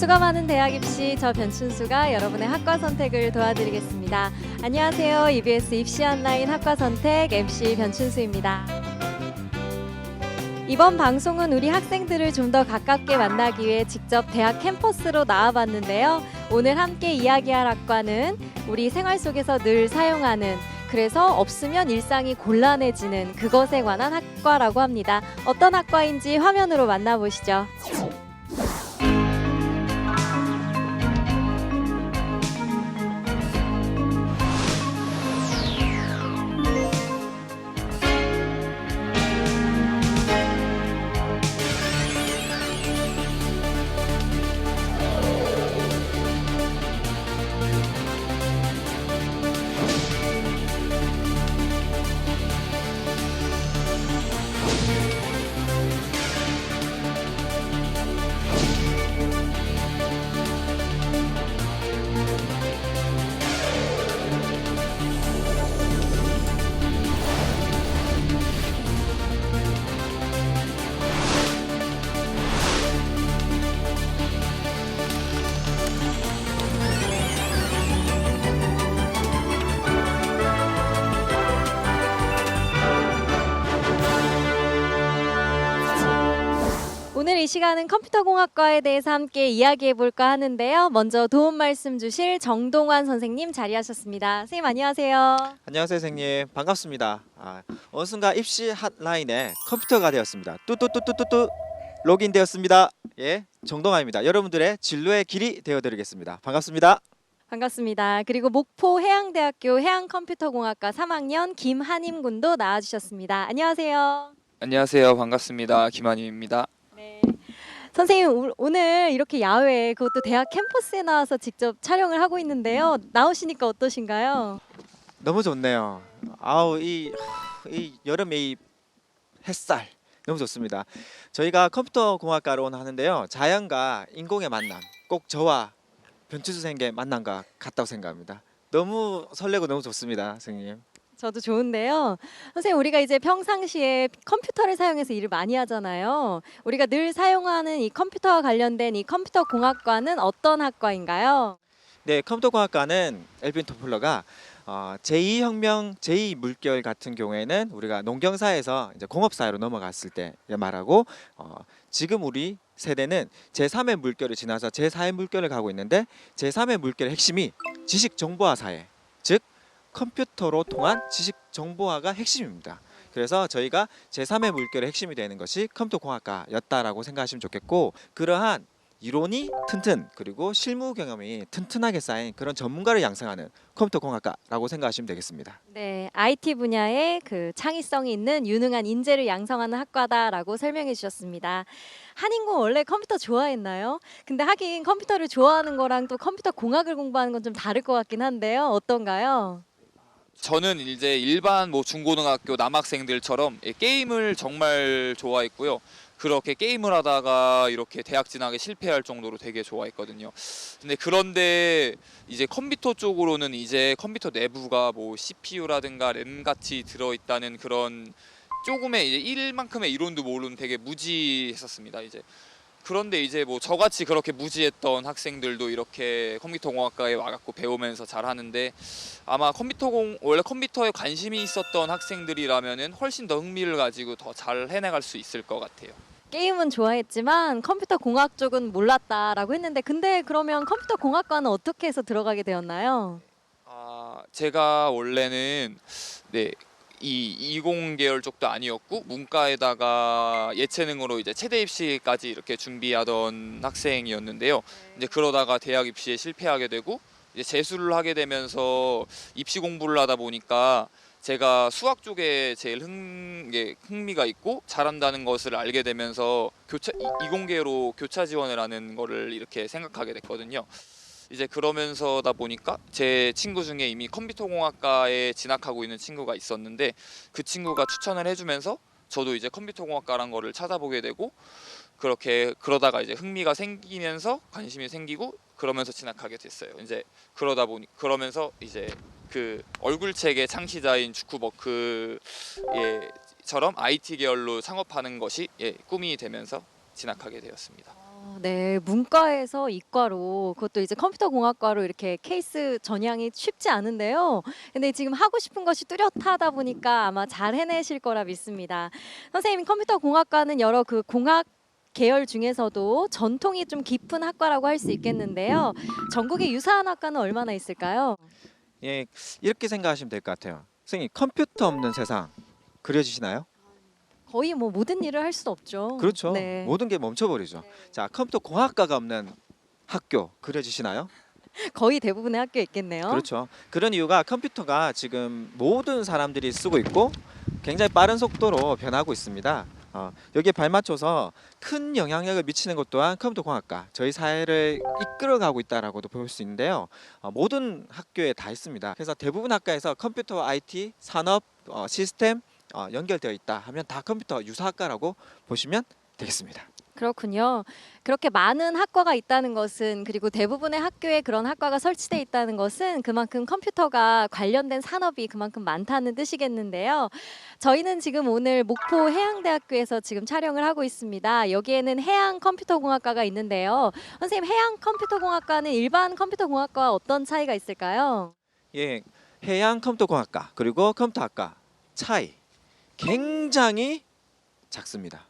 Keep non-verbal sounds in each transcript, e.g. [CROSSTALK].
변수가 많은 대학 입시 저 변춘수가 여러분의 학과 선택을 도와드리겠습니다. 안녕하세요. EBS 입시 온라인 학과 선택 MC 변춘수입니다. 이번 방송은 우리 학생들을 좀 더 가깝게 만나기 위해 직접 대학 캠퍼스로 나와봤는데요. 오늘 함께 이야기할 학과는 우리 생활 속에서 늘 사용하는 그래서 없으면 일상이 곤란해지는 그것에 관한 학과라고 합니다. 어떤 학과인지 화면으로 만나보시죠. 시간은 컴퓨터공학과에 대해서 함께 이야기해 볼까 하는데요. 먼저 도움 말씀 주실 정동환 선생님 자리하셨습니다. 선생님 안녕하세요. 안녕하세요, 선생님. 반갑습니다. 아, 어느 순간 입시 핫라인에 컴퓨터가 되었습니다. 뚜뚜뚜뚜뚜뚜 로그인되었습니다. 예, 정동아입니다. 여러분들의 진로의 길이 되어드리겠습니다. 반갑습니다. 반갑습니다. 그리고 목포 해양대학교 해양컴퓨터공학과 3학년 김한임 군도 나와주셨습니다. 안녕하세요. 안녕하세요. 반갑습니다. 김한임입니다. 네. 선생님 오- 오늘 이렇게 야외 그것도 대학 캠퍼스에 나와서 직접 촬영을 하고 있는데요. 나오시니까 어떠신가요? 너무 좋네요. 아우 이, 이 여름의 이 햇살 너무 좋습니다. 저희가 컴퓨터 공학과론 하는데요. 자연과 인공의 만남 꼭 저와 변추수 생의 만남과 같다고 생각합니다. 너무 설레고 너무 좋습니다, 선생님. 저도 좋은데요. 선생님, 우리가 이제 평상시에 컴퓨터를 사용해서 일을 많이 하잖아요. 우리가 늘 사용하는 이 컴퓨터와 관련된 이 컴퓨터 공학과는 어떤 학과인가요? 네, 컴퓨터 공학과는 엘빈 토플러가 어, 제2혁명, 제2물결 같은 경우에는 우리가 농경사에서 이제 공업사회로 넘어갔을 때 말하고 어, 지금 우리 세대는 제3의 물결을 지나서 제4의 물결을 가고 있는데 제3의 물결의 핵심이 지식 정보화 사회, 즉 컴퓨터로 통한 지식 정보화가 핵심입니다. 그래서 저희가 제3의 물결의 핵심이 되는 것이 컴퓨터 공학과였다라고 생각하시면 좋겠고 그러한 이론이 튼튼 그리고 실무 경험이 튼튼하게 쌓인 그런 전문가를 양성하는 컴퓨터 공학과라고 생각하시면 되겠습니다. 네, IT 분야에 그 창의성이 있는 유능한 인재를 양성하는 학과다라고 설명해 주셨습니다. 한인공 원래 컴퓨터 좋아했나요? 근데 하긴 컴퓨터를 좋아하는 거랑 또 컴퓨터 공학을 공부하는 건 좀 다를 것 같긴 한데요. 어떤가요? 저는 이제 일반 뭐 중고등학교 남학생들처럼 예, 게임을 정말 좋아했고요. 그렇게 게임을 하다가 이렇게 대학 진학에 실패할 정도로 되게 좋아했거든요. 근데 그런데 이제 컴퓨터 쪽으로는 이제 컴퓨터 내부가 뭐 CPU라든가 램 같이 들어 있다는 그런 조금의 이제 일만큼의 이론도 모르는 되게 무지했었습니다. 이제 그런데 이제 뭐 저같이 그렇게 무지했던 학생들도 이렇게 컴퓨터 공학과에 와갖고 배우면서 잘하는데 아마 컴퓨터 공 원래 컴퓨터에 관심이 있었던 학생들이라면은 훨씬 더 흥미를 가지고 더 잘 해나갈 수 있을 것 같아요. 게임은 좋아했지만 컴퓨터 공학 쪽은 몰랐다라고 했는데 근데 그러면 컴퓨터 공학과는 어떻게 해서 들어가게 되었나요? 아 제가 원래는 네. 이 이공 계열 쪽도 아니었고 문과에다가 예체능으로 이제 체대 입시까지 이렇게 준비하던 학생이었는데요. 이제 그러다가 대학 입시에 실패하게 되고 이제 재수를 하게 되면서 입시 공부를 하다 보니까 제가 수학 쪽에 제일 흥, 게 흥미가 있고 잘한다는 것을 알게 되면서 교차 이- 이공계로 교차 지원을 하는 거를 이렇게 생각하게 됐거든요. 이제 그러면서다 보니까 제 친구 중에 이미 컴퓨터공학과에 진학하고 있는 친구가 있었는데 그 친구가 추천을 해주면서 저도 이제 컴퓨터공학과란 거를 찾아보게 되고 그렇게 그러다가 이제 흥미가 생기면서 관심이 생기고 그러면서 진학하게 됐어요. 이제 그러다 보니 그러면서 이제 그 얼굴책의 창시자인 주쿠버크의 처럼 IT 계열로 창업하는 것이 예, 꿈이 되면서 진학하게 되었습니다. 네, 문과에서 이과로 그것도 이제 컴퓨터 공학과로 이렇게 케이스 전향이 쉽지 않은데요. 근데 지금 하고 싶은 것이 뚜렷하다 보니까 아마 잘 해내실 거라 믿습니다. 선생님 컴퓨터 공학과는 여러 그 공학 계열 중에서도 전통이 좀 깊은 학과라고 할 수 있겠는데요. 전국에 유사한 학과는 얼마나 있을까요? 예, 이렇게 생각하시면 될 것 같아요. 선생님 컴퓨터 없는 세상 그려지시나요? 거의 뭐 모든 [LAUGHS] 일을 할 수 없죠. 그렇죠. 네. 모든 게 멈춰버리죠. 자, 컴퓨터 공학과가 없는 학교 그려지시나요? [LAUGHS] 거의 대부분의 학교에 있겠네요. 그렇죠. 그런 이유가 컴퓨터가 지금 모든 사람들이 쓰고 있고 굉장히 빠른 속도로 변하고 있습니다. 어, 여기에 발맞춰서 큰 영향력을 미치는 것 또한 컴퓨터 공학과 저희 사회를 이끌어가고 있다라고도 볼 수 있는데요. 어, 모든 학교에 다 있습니다. 그래서 대부분 학과에서 컴퓨터 IT 산업 어, 시스템 어, 연결되어 있다 하면 다 컴퓨터 유사학과라고 보시면 되겠습니다. 그렇군요. 그렇게 많은 학과가 있다는 것은 그리고 대부분의 학교에 그런 학과가 설치돼 있다는 것은 그만큼 컴퓨터가 관련된 산업이 그만큼 많다는 뜻이겠는데요. 저희는 지금 오늘 목포 해양대학교에서 지금 촬영을 하고 있습니다. 여기에는 해양 컴퓨터공학과가 있는데요. 선생님, 해양 컴퓨터공학과는 일반 컴퓨터공학과와 어떤 차이가 있을까요? 예, 해양 컴퓨터 공학과 그리고 컴퓨터학과 차이 굉장히 작습니다.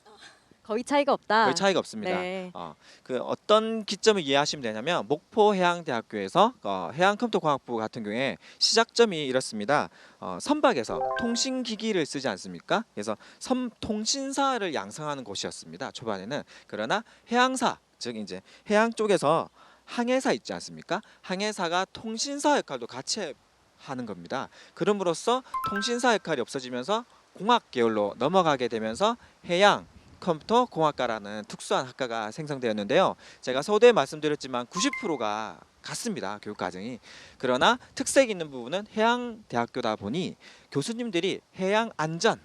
거의 차이가 없다. 거의 차이가 없습니다. 네. 어, 그 어떤 기점을 이해하시면 되냐면 목포 해양대학교에서 어, 해양컴퓨터공학부 같은 경우에 시작점이 이렇습니다. 어, 선박에서 통신기기를 쓰지 않습니까? 그래서 섬 통신사를 양성하는 곳이었습니다. 초반에는 그러나 해양사 즉 이제 해양 쪽에서 항해사 있지 않습니까? 항해사가 통신사 역할도 같이 하는 겁니다. 그럼으로써 통신사 역할이 없어지면서 공학 계열로 넘어가게 되면서 해양 컴퓨터 공학과라는 특수한 학과가 생성되었는데요. 제가 서두에 말씀드렸지만 90%가 같습니다. 교육 과정이. 그러나 특색 있는 부분은 해양 대학교다 보니 교수님들이 해양 안전,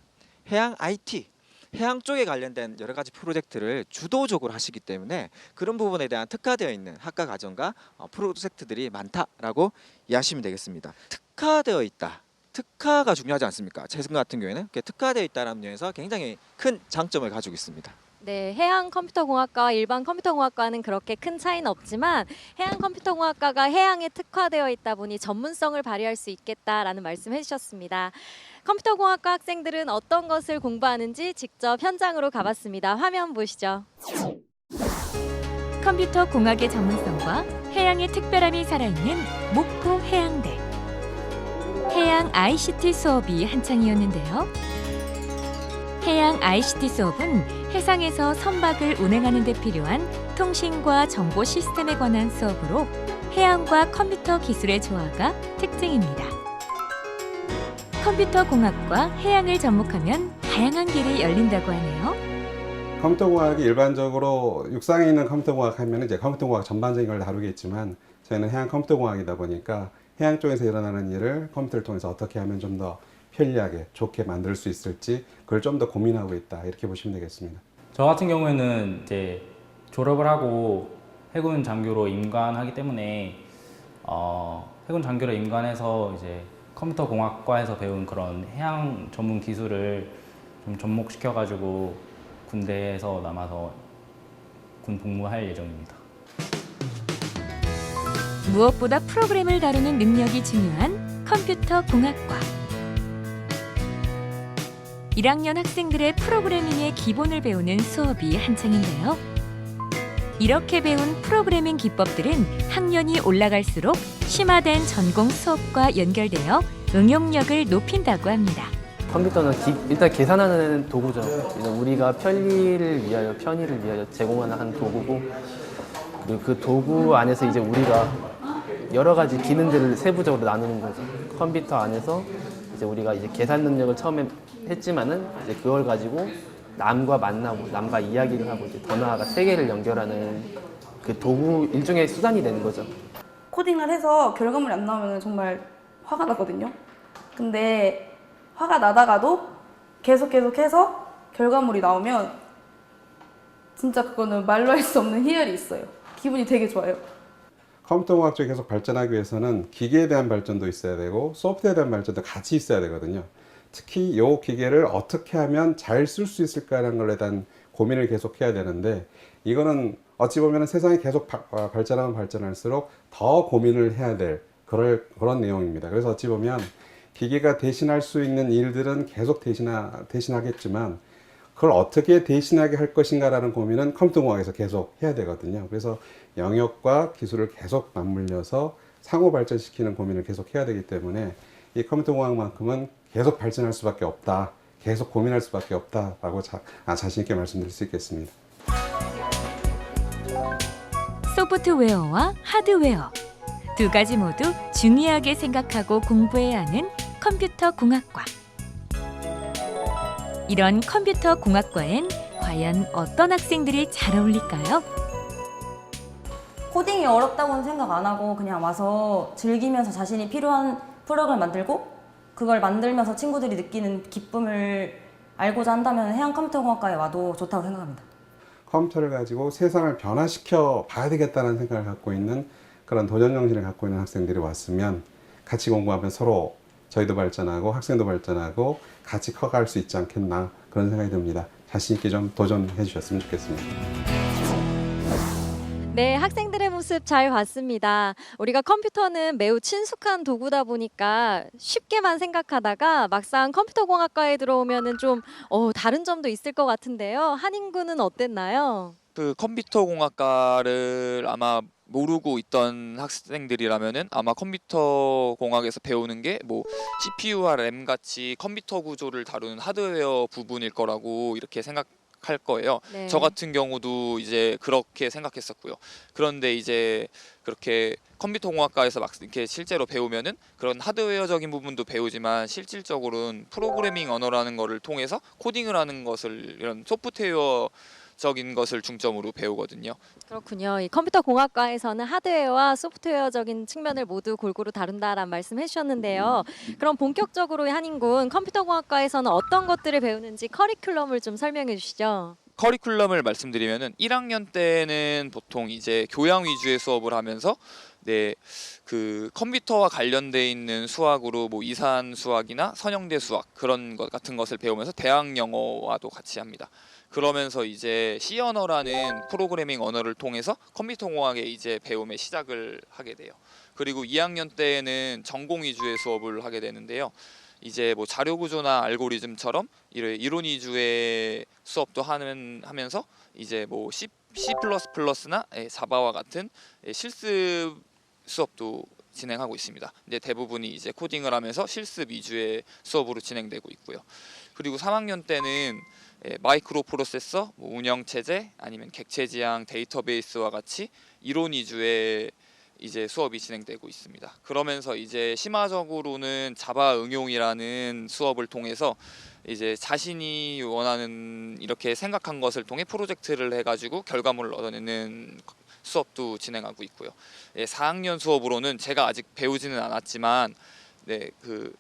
해양 IT, 해양 쪽에 관련된 여러 가지 프로젝트를 주도적으로 하시기 때문에 그런 부분에 대한 특화되어 있는 학과 과정과 어, 프로젝트들이 많다라고 이해하시면 되겠습니다. 특화되어 있다. 특화가 중요하지 않습니까? 제 생각 같은 경우에는 특화되어 있다는 면에서 굉장히 큰 장점을 가지고 있습니다. 네, 해양 컴퓨터공학과와 일반 컴퓨터공학과는 그렇게 큰 차이는 없지만 해양 컴퓨터공학과가 해양에 특화되어 있다 보니 전문성을 발휘할 수 있겠다라는 말씀해 주셨습니다. 컴퓨터공학과 학생들은 어떤 것을 공부하는지 직접 현장으로 가봤습니다. 화면 보시죠. 컴퓨터 공학의 전문성과 해양의 특별함이 살아있는 목포 해양대. 해양 ICT 수업이 한창이었는데요. 해양 ICT 수업은 해상에서 선박을 운행하는 데 필요한 통신과 정보 시스템에 관한 수업으로 해양과 컴퓨터 기술의 조화가 특징입니다. 컴퓨터 공학과 해양을 접목하면 다양한 길이 열린다고 하네요. 컴퓨터 공학이 일반적으로 육상에 있는 컴퓨터 공학 하면 이제 컴퓨터 공학 전반적인 걸 다루겠지만 저희는 해양 컴퓨터 공학이다 보니까 해양 쪽에서 일어나는 일을 컴퓨터를 통해서 어떻게 하면 좀 더 편리하게 좋게 만들 수 있을지 그걸 좀 더 고민하고 있다 이렇게 보시면 되겠습니다. 저 같은 경우에는 이제 졸업을 하고 해군 장교로 임관하기 때문에 어, 해군 장교로 임관해서 이제 컴퓨터 공학과에서 배운 그런 해양 전문 기술을 좀 접목시켜 가지고 군대에서 남아서 군 복무할 예정입니다. 무엇보다 프로그램을 다루는 능력이 중요한 컴퓨터 공학과. 1학년 학생들의 프로그래밍의 기본을 배우는 수업이 한창인데요. 이렇게 배운 프로그래밍 기법들은 학년이 올라갈수록 심화된 전공 수업과 연결되어 응용력을 높인다고 합니다. 컴퓨터는 기- 일단 계산하는 도구죠. 우리가 편리를 위하여, 편의를 위하여 제공하는 한 도구고, 그 도구 안에서 이제 우리가 여러 가지 기능들을 세부적으로 나누는 거죠. 컴퓨터 안에서 이제 우리가 이제 계산 능력을 처음에 했지만은 이제 그걸 가지고 남과 만나고 남과 이야기를 하고 이제 더 나아가 세계를 연결하는 그 도구 일종의 수단이 되는 거죠. 코딩을 해서 결과물이 안 나오면 정말 화가 나거든요. 근데 화가 나다가도 계속 계속 해서 결과물이 나오면 진짜 그거는 말로 할 수 없는 희열이 있어요. 기분이 되게 좋아요. 컴퓨터 공학 쪽이 계속 발전하기 위해서는 기계에 대한 발전도 있어야 되고 소프트웨어에 대한 발전도 같이 있어야 되거든요. 특히 이 기계를 어떻게 하면 잘 쓸 수 있을까라는 것에 대한 고민을 계속 해야 되는데 이거는 어찌 보면 세상이 계속 바- 어, 발전하면 발전할수록 더 고민을 해야 될 그럴, 그런 내용입니다. 그래서 어찌 보면 기계가 대신할 수 있는 일들은 계속 대신하, 대신하겠지만 그걸 어떻게 대신하게 할 것인가라는 고민은 컴퓨터공학에서 계속 해야 되거든요. 그래서 영역과 기술을 계속 맞물려서 상호 발전시키는 고민을 계속 해야 되기 때문에 이 컴퓨터공학만큼은 계속 발전할 수밖에 없다. 계속 고민할 수밖에 없다라고 자, 아, 자신 있게 말씀드릴 수 있겠습니다. 소프트웨어와 하드웨어 두 가지 모두 중요하게 생각하고 공부해야 하는 컴퓨터 공학과. 이런 컴퓨터 공학과엔 과연 어떤 학생들이 잘 어울릴까요? 코딩이 어렵다고는 생각 안 하고 그냥 와서 즐기면서 자신이 필요한 프로그램을 만들고 그걸 만들면서 친구들이 느끼는 기쁨을 알고자 한다면 해양 컴퓨터 공학과에 와도 좋다고 생각합니다. 컴퓨터를 가지고 세상을 변화시켜 봐야 되겠다는 생각을 갖고 있는 그런 도전 정신을 갖고 있는 학생들이 왔으면 같이 공부하면 서로 저희도 발전하고 학생도 발전하고 같이 커갈 수 있지 않겠나 그런 생각이 듭니다. 자신 있게 좀 도전해 주셨으면 좋겠습니다. 네, 학생들의 모습 잘 봤습니다. 우리가 컴퓨터는 매우 친숙한 도구다 보니까 쉽게만 생각하다가 막상 컴퓨터 공학과에 들어오면은 좀 어, 다른 점도 있을 것 같은데요. 한인군은 어땠나요? 그 컴퓨터 공학과를 아마 모르고 있던 학생들이라면은 아마 컴퓨터 공학에서 배우는 게 뭐 CPU와 램 같이 컴퓨터 구조를 다루는 하드웨어 부분일 거라고 이렇게 생각 할 거예요. 네. 저 같은 경우도 이제 그렇게 생각했었고요. 그런데 이제 그렇게 컴퓨터 공학과에서 막 이렇게 실제로 배우면은 그런 하드웨어적인 부분도 배우지만 실질적으로는 프로그래밍 언어라는 거를 통해서 코딩을 하는 것을 이런 소프트웨어 적인 것을 중점으로 배우거든요. 그렇군요. 이 컴퓨터 공학과에서는 하드웨어와 소프트웨어적인 측면을 모두 골고루 다룬다라는 말씀 해주셨는데요. 그럼 본격적으로 한인군 컴퓨터 공학과에서는 어떤 것들을 배우는지 커리큘럼을 좀 설명해 주시죠. 커리큘럼을 말씀드리면은 1학년 때는 보통 이제 교양 위주의 수업을 하면서 네, 그 컴퓨터와 관련돼 있는 수학으로 뭐 이산 수학이나 선형대 수학 그런 것 같은 것을 배우면서 대학 영어와도 같이 합니다. 그러면서 이제 C 언어라는 프로그래밍 언어를 통해서 컴퓨터 공학의 이제 배움의 시작을 하게 돼요. 그리고 2학년 때에는 전공 위주의 수업을 하게 되는데요. 이제 뭐 자료 구조나 알고리즘처럼 이런 이론 위주의 수업도 하는 하면서 이제 뭐 C C++나 예, 자바와 같은 예, 실습 수업도 진행하고 있습니다. 근데 대부분이 이제 코딩을 하면서 실습 위주의 수업으로 진행되고 있고요. 그리고 3학년 때는 예, 마이크로 프로세서, 뭐 운영 체제 아니면 객체 지향 데이터베이스와 같이 이론 위주의 이제 수업이 진행되고 있습니다. 그러면서 이제 심화적으로는 자바 응용이라는 수업을 통해서 이제 자신이 원하는 이렇게 생각한 것을 통해 프로젝트를 해가지고 결과물을 얻어내는 수업도 진행하고 있고요. 예, 4학년 수업으로는 제가 아직 배우지는 않았지만 네, 그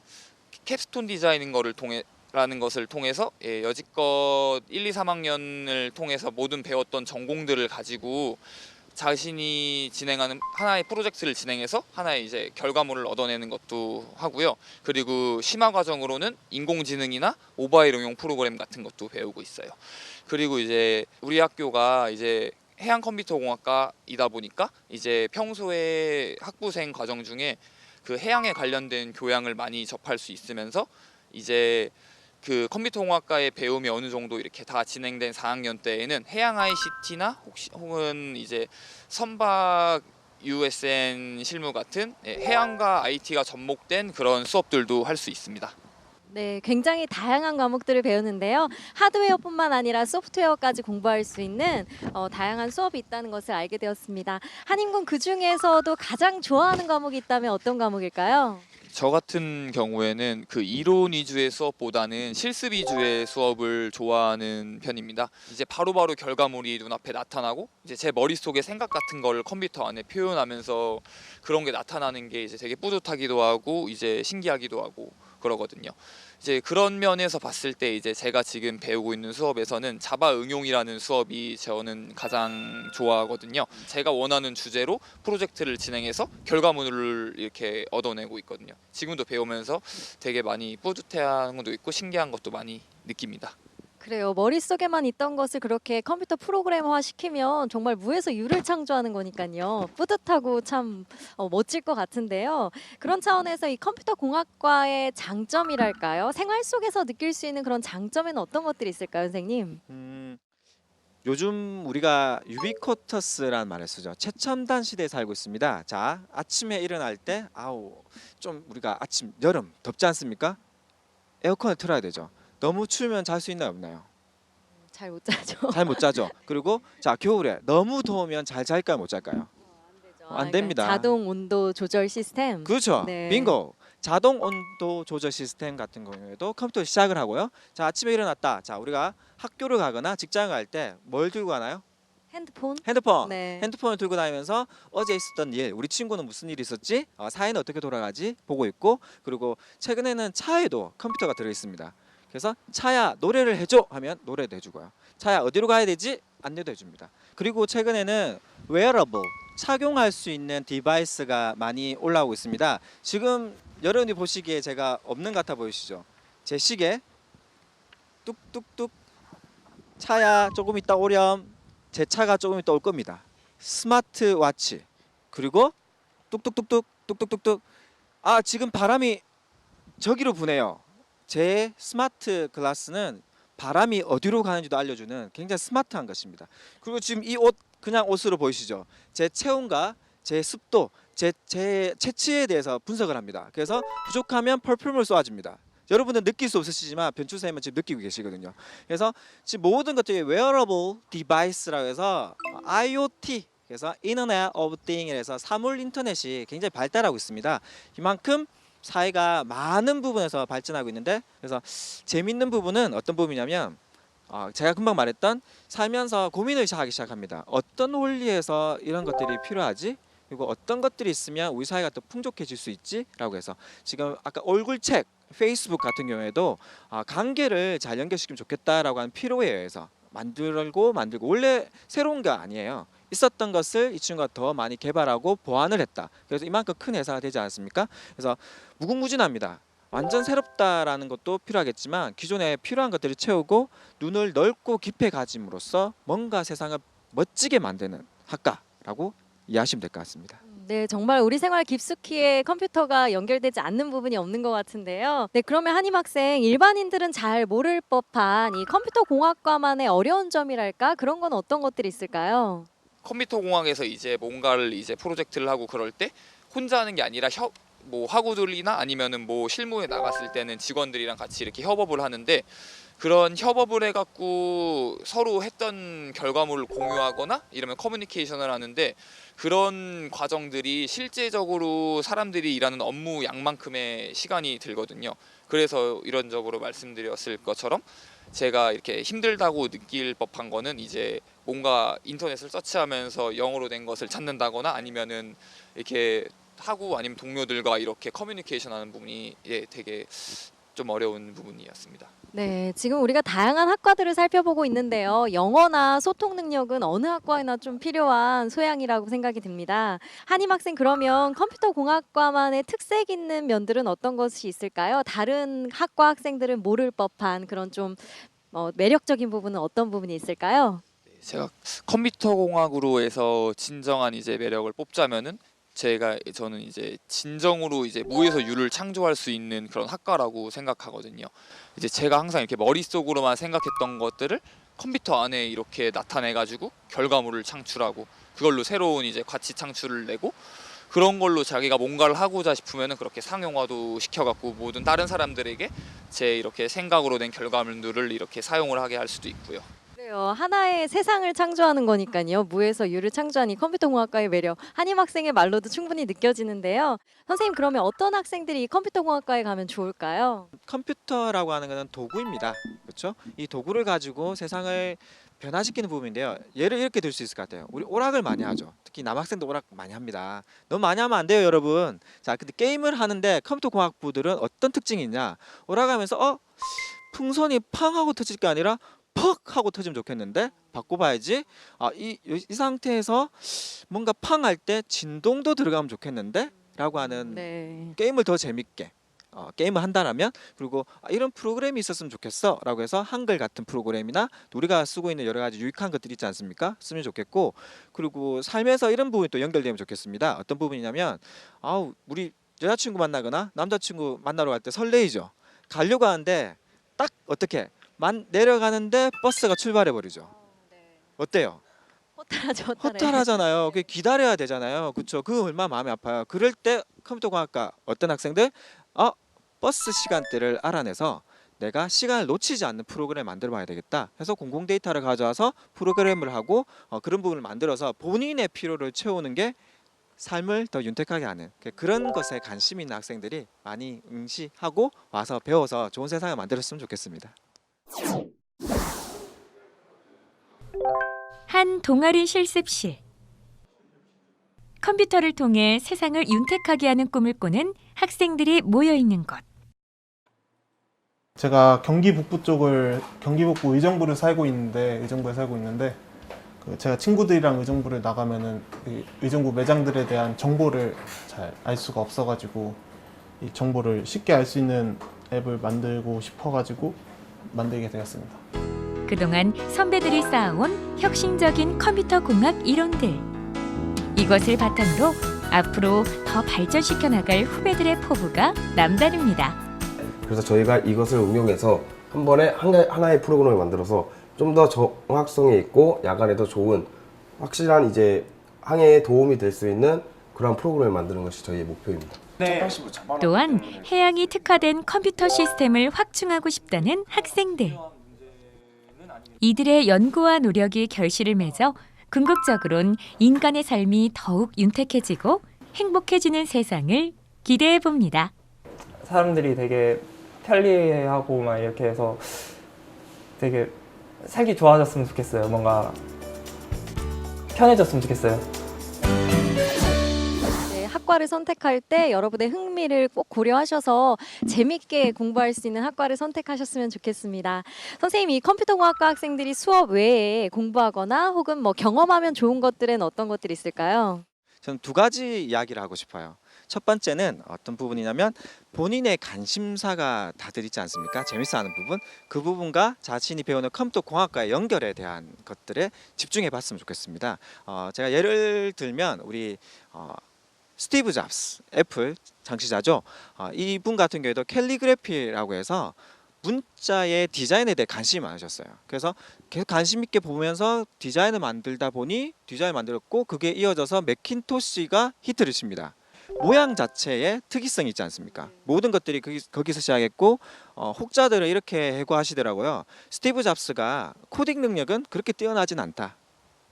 캡스톤 디자인인 거를 통해 라는 것을 통해서 예, 여지껏 1, 2, 3학년을 통해서 모든 배웠던 전공들을 가지고 자신이 진행하는 하나의 프로젝트를 진행해서 하나의 이제 결과물을 얻어내는 것도 하고요. 그리고 심화 과정으로는 인공지능이나 모바일 응용 프로그램 같은 것도 배우고 있어요. 그리고 이제 우리 학교가 이제 해양 컴퓨터 공학과이다 보니까 이제 평소에 학부생 과정 중에 그 해양에 관련된 교양을 많이 접할 수 있으면서 이제 그 컴퓨터 공학과의 배움이 어느 정도 이렇게 다 진행된 4학년 때에는 해양 ICT나 혹시 혹은 이제 선박 USN 실무 같은 예, 해양과 IT가 접목된 그런 수업들도 할 수 있습니다. 네, 굉장히 다양한 과목들을 배우는데요. 하드웨어뿐만 아니라 소프트웨어까지 공부할 수 있는 어, 다양한 수업이 있다는 것을 알게 되었습니다. 한인군 그 중에서도 가장 좋아하는 과목이 있다면 어떤 과목일까요? 저 같은 경우에는 그 이론 위주의 수업보다는 실습 위주의 수업을 좋아하는 편입니다. 이제 바로바로 결과물이 눈앞에 나타나고 이제 제 머릿속에 생각 같은 걸 컴퓨터 안에 표현하면서 그런 게 나타나는 게 이제 되게 뿌듯하기도 하고 이제 신기하기도 하고 그러거든요. 이제 그런 면에서 봤을 때 이제 제가 지금 배우고 있는 수업에서는 자바 응용이라는 수업이 저는 가장 좋아하거든요. 제가 원하는 주제로 프로젝트를 진행해서 결과물을 이렇게 얻어내고 있거든요. 지금도 배우면서 되게 많이 뿌듯해하는 것도 있고 신기한 것도 많이 느낍니다. 그래요. 머릿속에만 있던 것을 그렇게 컴퓨터 프로그램화 시키면 정말 무에서 유를 창조하는 거니까요. 뿌듯하고 참 어, 멋질 것 같은데요. 그런 차원에서 이 컴퓨터 공학과의 장점이랄까요? 생활 속에서 느낄 수 있는 그런 장점에는 어떤 것들이 있을까요, 선생님? 음, 요즘 우리가 유비쿼터스라는 말을 쓰죠. 최첨단 시대에 살고 있습니다. 자, 아침에 일어날 때 아우 좀 우리가 아침 여름 덥지 않습니까? 에어컨을 틀어야 되죠. 너무 추우면 잘 수 있나요, 없나요? 잘 못 자죠. 잘 못 자죠. [LAUGHS] 그리고 자 겨울에 너무 더우면 잘 잘까요, 못 잘까요? 안 됩니다. 자동 온도 조절 시스템. 그렇죠. 네. 빙고. 자동 온도 조절 시스템 같은 경우에도 컴퓨터 시작을 하고요. 자 아침에 일어났다. 자 우리가 학교를 가거나 직장을 갈 때 뭘 들고 가나요? 핸드폰. 핸드폰. 네. 핸드폰을 들고 다니면서 어제 있었던 일, 우리 친구는 무슨 일이 있었지? 어, 사회는 어떻게 돌아가지? 보고 있고 그리고 최근에는 차에도 컴퓨터가 들어 있습니다. 그래서 차야 노래를 해줘 하면 노래도 해주고요. 차야 어디로 가야 되지? 안내도 해줍니다. 그리고 최근에는 wearable 착용할 수 있는 디바이스가 많이 올라오고 있습니다. 지금 여러분이 보시기에 제가 없는 것 같아 보이시죠? 제 시계 뚝뚝뚝 차야 조금 있다 오렴 제 차가 조금 있다 올 겁니다. 스마트워치 그리고 뚝뚝뚝뚝 뚝뚝뚝뚝 아 지금 바람이 저기로 부네요. 제 스마트 글라스는 바람이 어디로 가는지도 알려주는 굉장히 스마트한 것입니다. 그리고 지금 이 옷 그냥 옷으로 보이시죠? 제 체온과 제 습도, 제, 제 체취에 대해서 분석을 합니다. 그래서 부족하면 펄품을 쏘아줍니다. 여러분은 느낄 수 없으시지만 변출 선생님은 지금 느끼고 계시거든요. 그래서 지금 모든 것들이 wearable device라고 해서 IoT 그래서 Internet of Things에서 사물 인터넷이 굉장히 발달하고 있습니다. 이만큼 사회가 많은 부분에서 발전하고 있는데 그래서 재밌는 부분은 어떤 부분이냐면 어, 제가 금방 말했던 살면서 고민을 시작하기 시작합니다. 어떤 원리에서 이런 것들이 필요하지? 그리고 어떤 것들이 있으면 우리 사회가 더 풍족해질 수 있지라고 해서 지금 아까 얼굴책 페이스북 같은 경우에도 아, 관계를 잘 연결시키면 좋겠다라고 하는 필요에 의해서 만들고 만들고 원래 새로운 게 아니에요. 있었던 것을 이 친구가 더 많이 개발하고 보완을 했다. 그래서 이만큼 큰 회사가 되지 않습니까? 그래서 무궁무진합니다. 완전 새롭다라는 것도 필요하겠지만 기존에 필요한 것들을 채우고 눈을 넓고 깊게 가짐으로써 뭔가 세상을 멋지게 만드는 학과라고 이해하시면 될 것 같습니다. 네, 정말 우리 생활 깊숙이에 컴퓨터가 연결되지 않는 부분이 없는 것 같은데요. 네, 그러면 한임 학생 일반인들은 잘 모를 법한 이 컴퓨터 공학과만의 어려운 점이랄까 그런 건 어떤 것들이 있을까요? 컴퓨터 공학에서 이제 뭔가를 이제 프로젝트를 하고 그럴 때 혼자 하는 게 아니라 협, 뭐 학우들이나 아니면은 뭐 실무에 나갔을 때는 직원들이랑 같이 이렇게 협업을 하는데 그런 협업을 해갖고 서로 했던 결과물을 공유하거나 이러면 커뮤니케이션을 하는데 그런 과정들이 실제적으로 사람들이 일하는 업무 양만큼의 시간이 들거든요. 그래서 이런적으로 말씀드렸을 것처럼 제가 이렇게 힘들다고 느낄 법한 거는 이제 뭔가 인터넷을 서치하면서 영어로 된 것을 찾는다거나 아니면은 이렇게 하고 아니면 동료들과 이렇게 커뮤니케이션 하는 부분이 예 되게 좀 어려운 부분이었습니다. 네, 지금 우리가 다양한 학과들을 살펴보고 있는데요. 영어나 소통 능력은 어느 학과에나 좀 필요한 소양이라고 생각이 듭니다. 한임 학생 그러면 컴퓨터 공학과만의 특색 있는 면들은 어떤 것이 있을까요? 다른 학과 학생들은 모를 법한 그런 좀 어, 매력적인 부분은 어떤 부분이 있을까요? 제가 컴퓨터 공학으로 해서 진정한 이제 매력을 뽑자면은 제가 저는 이제 진정으로 이제 무에서 유를 창조할 수 있는 그런 학과라고 생각하거든요. 이제 제가 항상 이렇게 머릿속으로만 생각했던 것들을 컴퓨터 안에 이렇게 나타내 가지고 결과물을 창출하고 그걸로 새로운 이제 가치 창출을 내고 그런 걸로 자기가 뭔가를 하고자 싶으면은 그렇게 상용화도 시켜갖고 모든 다른 사람들에게 제 이렇게 생각으로 낸 결과물들을 이렇게 사용을 하게 할 수도 있고요. 그래요. 하나의 세상을 창조하는 거니까요. 무에서 유를 창조하니 컴퓨터 공학과의 매력 한임 학생의 말로도 충분히 느껴지는데요. 선생님 그러면 어떤 학생들이 컴퓨터 공학과에 가면 좋을까요? 컴퓨터라고 하는 것은 도구입니다. 그렇죠? 이 도구를 가지고 세상을 변화시키는 부분인데요. 예를 이렇게 들 수 있을 것 같아요. 우리 오락을 많이 하죠. 특히 남학생도 오락 많이 합니다. 너무 많이 하면 안 돼요, 여러분. 자, 근데 게임을 하는데 컴퓨터 공학부들은 어떤 특징이 있냐? 오락하면서 어 풍선이 팡 하고 터질 게 아니라 퍽 하고 터지면 좋겠는데 바꿔봐야지. 아, 이, 이 상태에서 뭔가 팡 할 때 진동도 들어가면 좋겠는데?라고 하는 네. 게임을 더 재밌게 어, 게임을 한다라면 그리고 아, 이런 프로그램이 있었으면 좋겠어 라고 해서 한글 같은 프로그램이나 우리가 쓰고 있는 여러 가지 유익한 것들이 있지 않습니까? 쓰면 좋겠고 그리고 삶에서 이런 부분이 또 연결되면 좋겠습니다. 어떤 부분이냐면 아우 우리 여자친구 만나거나 남자친구 만나러 갈 때 설레이죠. 가려고 하는데 딱 어떻게 만 내려가는데 버스가 출발해 버리죠. 어때요? 허탈하죠, 허탈해. 허탈하잖아요. [LAUGHS] 그 기다려야 되잖아요. 그렇죠. 그 얼마나 마음이 아파요. 그럴 때 컴퓨터 공학과 어떤 학생들 어 버스 시간대를 알아내서 내가 시간을 놓치지 않는 프로그램을 만들어 봐야 되겠다. 해서 공공 데이터를 가져와서 프로그램을 하고 어, 그런 부분을 만들어서 본인의 필요를 채우는 게 삶을 더 윤택하게 하는 그- 그런 것에 관심 있는 학생들이 많이 응시하고 와서 배워서 좋은 세상을 만들었으면 좋겠습니다. 한 동아리 실습실. 컴퓨터를 통해 세상을 윤택하게 하는 꿈을 꾸는 학생들이 모여 있는 곳. 제가 경기 북부 쪽을 경기 북부 의정부를 살고 있는데 의정부에 살고 있는데 그 제가 친구들이랑 의정부를 나가면은 이 의정부 매장들에 대한 정보를 잘 알 수가 없어가지고 이 정보를 쉽게 알 수 있는 앱을 만들고 싶어가지고 만들게 되었습니다. 그동안 선배들이 쌓아온 혁신적인 컴퓨터 공학 이론들. 이것을 바탕으로 앞으로 더 발전시켜 나갈 후배들의 포부가 남다릅니다. 그래서 저희가 이것을 응용해서 한 번에 하나- 하나의 프로그램을 만들어서 좀 더 정확성이 있고 야간에도 좋은 확실한 이제 항해에 도움이 될 수 있는 그런 프로그램을 만드는 것이 저희의 목표입니다. 또한 해양이 특화된 컴퓨터 시스템을 확충하고 싶다는 학생들. 이들의 연구와 노력이 결실을 맺어 궁극적으론 인간의 삶이 더욱 윤택해지고 행복해지는 세상을 기대해 봅니다. 사람들이 되게 편리하고 막 이렇게 해서 되게 살기 좋아졌으면 좋겠어요. 뭔가 편해졌으면 좋겠어요. 네, 학과를 선택할 때 여러분의 흥미를 꼭 고려하셔서 재밌게 공부할 수 있는 학과를 선택하셨으면 좋겠습니다. 선생님, 이 컴퓨터공학과 학생들이 수업 외에 공부하거나 혹은 뭐 경험하면 좋은 것들은 어떤 것들이 있을까요? 저는 두 가지 이야기를 하고 싶어요. 첫 번째는 어떤 부분이냐면 본인의 관심사가 다들 있지 않습니까? 재밌어하는 부분 그 부분과 자신이 배우는 컴퓨터 공학과의 연결에 대한 것들에 집중해 봤으면 좋겠습니다. 어, 제가 예를 들면 우리 어, 스티브 잡스 애플 창시자죠. 어, 이분 같은 경우에도 캘리그래피라고 해서 문자의 디자인에 대해 관심이 많으셨어요. 그래서 계속 관심 있게 보면서 디자인을 만들다 보니 디자인을 만들었고 그게 이어져서 맥킨토시가 히트를 칩니다. 모양 자체에 특이성이 있지 않습니까? 모든 것들이 거기, 거기서 시작했고 어, 혹자들은 이렇게 해고하시더라고요. 스티브 잡스가 코딩 능력은 그렇게 뛰어나진 않다.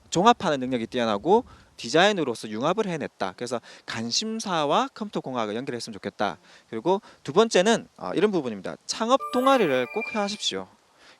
종합하는 능력이 뛰어나고 디자인으로서 융합을 해냈다. 그래서 관심사와 컴퓨터 공학을 연결했으면 좋겠다. 그리고 두 번째는 어, 이런 부분입니다. 창업 동아리를 꼭 하십시오.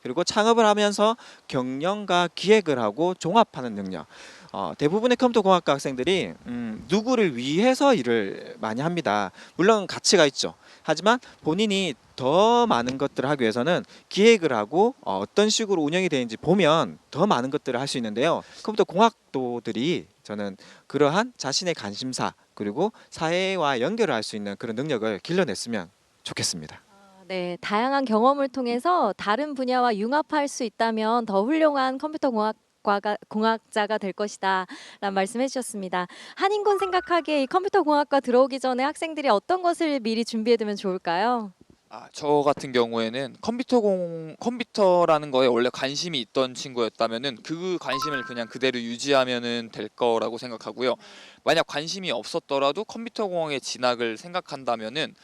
그리고 창업을 하면서 경영과 기획을 하고 종합하는 능력. 어, 대부분의 컴퓨터 공학과 학생들이 음, 누구를 위해서 일을 많이 합니다. 물론 가치가 있죠. 하지만 본인이 더 많은 것들을 하기 위해서는 기획을 하고 어, 어떤 식으로 운영이 되는지 보면 더 많은 것들을 할 수 있는데요. 컴퓨터 공학도들이 저는 그러한 자신의 관심사 그리고 사회와 연결을 할 수 있는 그런 능력을 길러냈으면 좋겠습니다. 네, 다양한 경험을 통해서 다른 분야와 융합할 수 있다면 더 훌륭한 컴퓨터 공학 과가 공학자가 될 것이다. 라는 말씀해 주셨습니다. 한인군 생각하기에 이 컴퓨터 공학과 들어오기 전에 학생들이 어떤 것을 미리 준비해 두면 좋을까요? 아, 저 같은 경우에는 컴퓨터 공 컴퓨터라는 거에 원래 관심이 있던 친구였다면은 그 관심을 그냥 그대로 유지하면은 될 거라고 생각하고요. 만약 관심이 없었더라도 컴퓨터 공학에 진학을 생각한다면은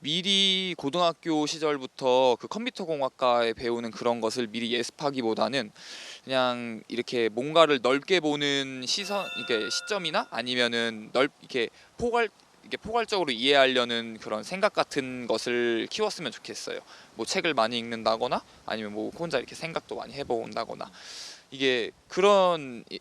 미리 고등학교 시절부터 그 컴퓨터 공학과에 배우는 그런 것을 미리 예습하기보다는 그냥 이렇게 뭔가를 넓게 보는 시선 이게 시점이나 아니면은 넓 이렇게 포괄 이게 포괄적으로 이해하려는 그런 생각 같은 것을 키웠으면 좋겠어요. 뭐 책을 많이 읽는다거나 아니면 뭐 혼자 이렇게 생각도 많이 해본다거나 이게 그런 이-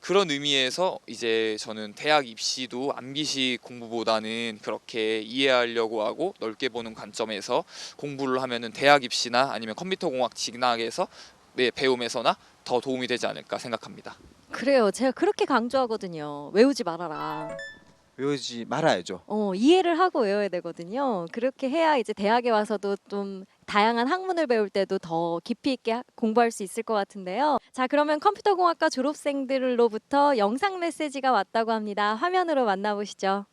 그런 의미에서 이제 저는 대학 입시도 암기식 공부보다는 그렇게 이해하려고 하고 넓게 보는 관점에서 공부를 하면은 대학 입시나 아니면 컴퓨터 공학 진학에서 네, 배움에서나 더 도움이 되지 않을까 생각합니다. 그래요. 제가 그렇게 강조하거든요. 외우지 말아라. 외우지 말아야죠. 어, 이해를 하고 외워야 되거든요. 그렇게 해야 이제 대학에 와서도 좀 다양한 학문을 배울 때도 더 깊이 있게 하- 공부할 수 있을 것 같은데요. 자, 그러면 컴퓨터공학과 졸업생들로부터 영상 메시지가 왔다고 합니다. 화면으로 만나보시죠.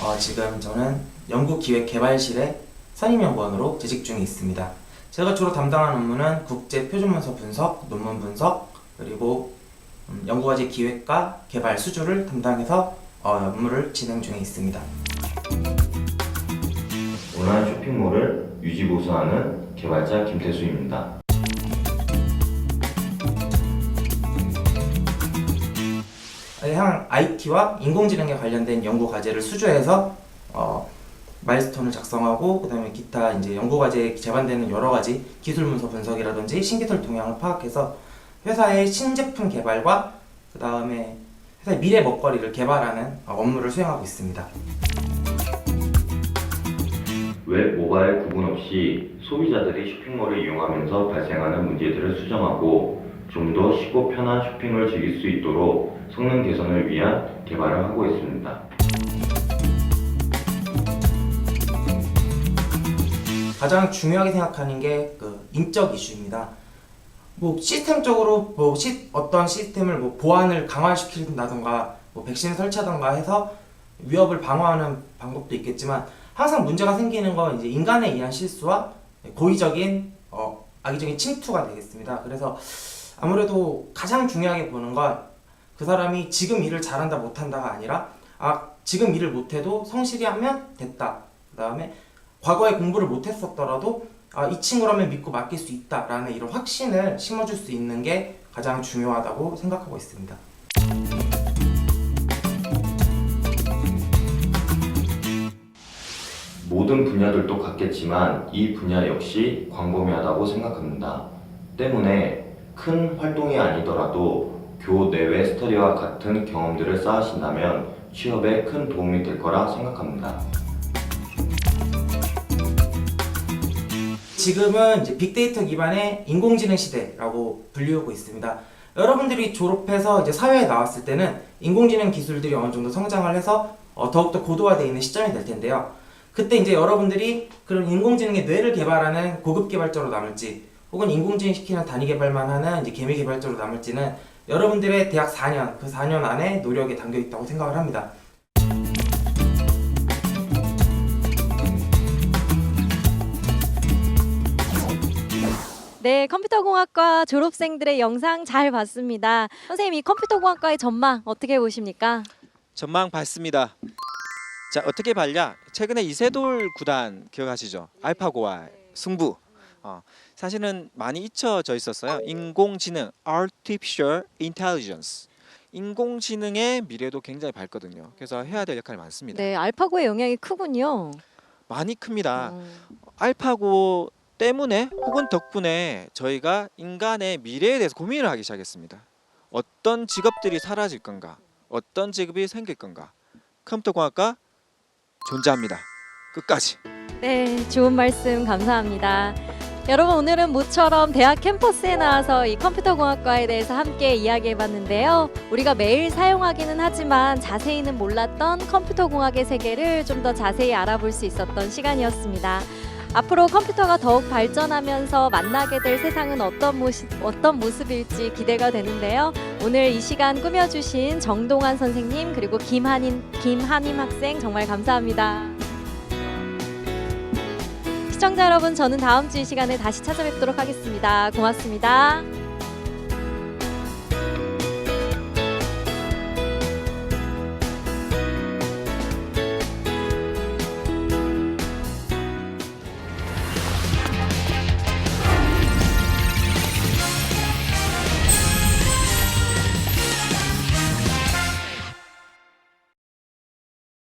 어, 지금 저는 연구 기획 개발실의 선임연구원으로 재직 중에 있습니다. 제가 주로 담당한 업무는 국제 표준문서 분석, 논문 분석, 그리고 음, 연구과제 기획과 개발 수주를 담당해서 어, 업무를 진행 중에 있습니다. 온라인 쇼핑몰을 유지보수하는 개발자 김태수입니다. 향 IT와 인공지능에 관련된 연구 과제를 수주해서 어, 마일스톤을 작성하고 그다음에 기타 이제 연구 과제에 제반되는 여러 가지 기술 문서 분석이라든지 신기술 동향을 파악해서 회사의 신제품 개발과 그다음에 회사의 미래 먹거리를 개발하는 어, 업무를 수행하고 있습니다. 웹, 모바일 구분 없이 소비자들이 쇼핑몰을 이용하면서 발생하는 문제들을 수정하고 좀 더 쉽고 편한 쇼핑을 즐길 수 있도록 성능 개선을 위한 개발을 하고 있습니다. 가장 중요하게 생각하는 게 그 인적 이슈입니다. 뭐 시스템적으로 뭐 시, 어떤 시스템을 뭐 보안을 강화시킨다던가 뭐 백신을 설치하던가 해서 위협을 방어하는 방법도 있겠지만 항상 문제가 생기는 건 이제 인간에 의한 실수와 고의적인 어, 악의적인 침투가 되겠습니다. 그래서 아무래도 가장 중요하게 보는 건 그 사람이 지금 일을 잘한다 못한다가 아니라 아 지금 일을 못해도 성실히 하면 됐다. 그 다음에 과거에 공부를 못했었더라도 아, 이 친구라면 믿고 맡길 수 있다라는 이런 확신을 심어줄 수 있는 게 가장 중요하다고 생각하고 있습니다. 모든 분야들도 같겠지만 이 분야 역시 광범위하다고 생각합니다. 때문에 큰 활동이 아니더라도 교 내외 스터디와 같은 경험들을 쌓으신다면 취업에 큰 도움이 될 거라 생각합니다. 지금은 이제 빅데이터 기반의 인공지능 시대라고 불리우고 있습니다. 여러분들이 졸업해서 이제 사회에 나왔을 때는 인공지능 기술들이 어느 정도 성장을 해서 어, 더욱더 고도화되어 있는 시점이 될 텐데요. 그때 이제 여러분들이 그런 인공지능의 뇌를 개발하는 고급 개발자로 남을지 혹은 인공지능 시키는 단위 개발만 하는 이제 개미 개발자로 남을지는 여러분들의 대학 4년, 그 4년 안에 노력에 담겨 있다고 생각을 합니다. 네, 컴퓨터공학과 졸업생들의 영상 잘 봤습니다. 선생님, 이 컴퓨터공학과의 전망 어떻게 보십니까? 전망 봤습니다. 자 어떻게 봤냐? 최근에 이세돌 구단 기억하시죠? 알파고와 승부. 어, 사실은 많이 잊혀져 있었어요. 인공지능, artificial intelligence. 인공지능의 미래도 굉장히 밝거든요. 그래서 해야 될 역할이 많습니다. 네, 알파고의 영향이 크군요. 많이 큽니다. 어, 알파고 때문에 혹은 덕분에 저희가 인간의 미래에 대해서 고민을 하기 시작했습니다. 어떤 직업들이 사라질 건가? 어떤 직업이 생길 건가? 컴퓨터 공학과 존재합니다. 끝까지. 네, 좋은 말씀 감사합니다. 여러분 오늘은 모처럼 대학 캠퍼스에 나와서 이 컴퓨터 공학과에 대해서 함께 이야기해 봤는데요. 우리가 매일 사용하기는 하지만 자세히는 몰랐던 컴퓨터 공학의 세계를 좀 더 자세히 알아볼 수 있었던 시간이었습니다. 앞으로 컴퓨터가 더욱 발전하면서 만나게 될 세상은 어떤 모습, 어떤 모습일지 기대가 되는데요. 오늘 이 시간 꾸며주신 정동환 선생님 그리고 김한인 김한임 학생 정말 감사합니다. 시청자 여러분, 저는 다음 주 이 시간에 다시 찾아뵙도록 하겠습니다. 고맙습니다.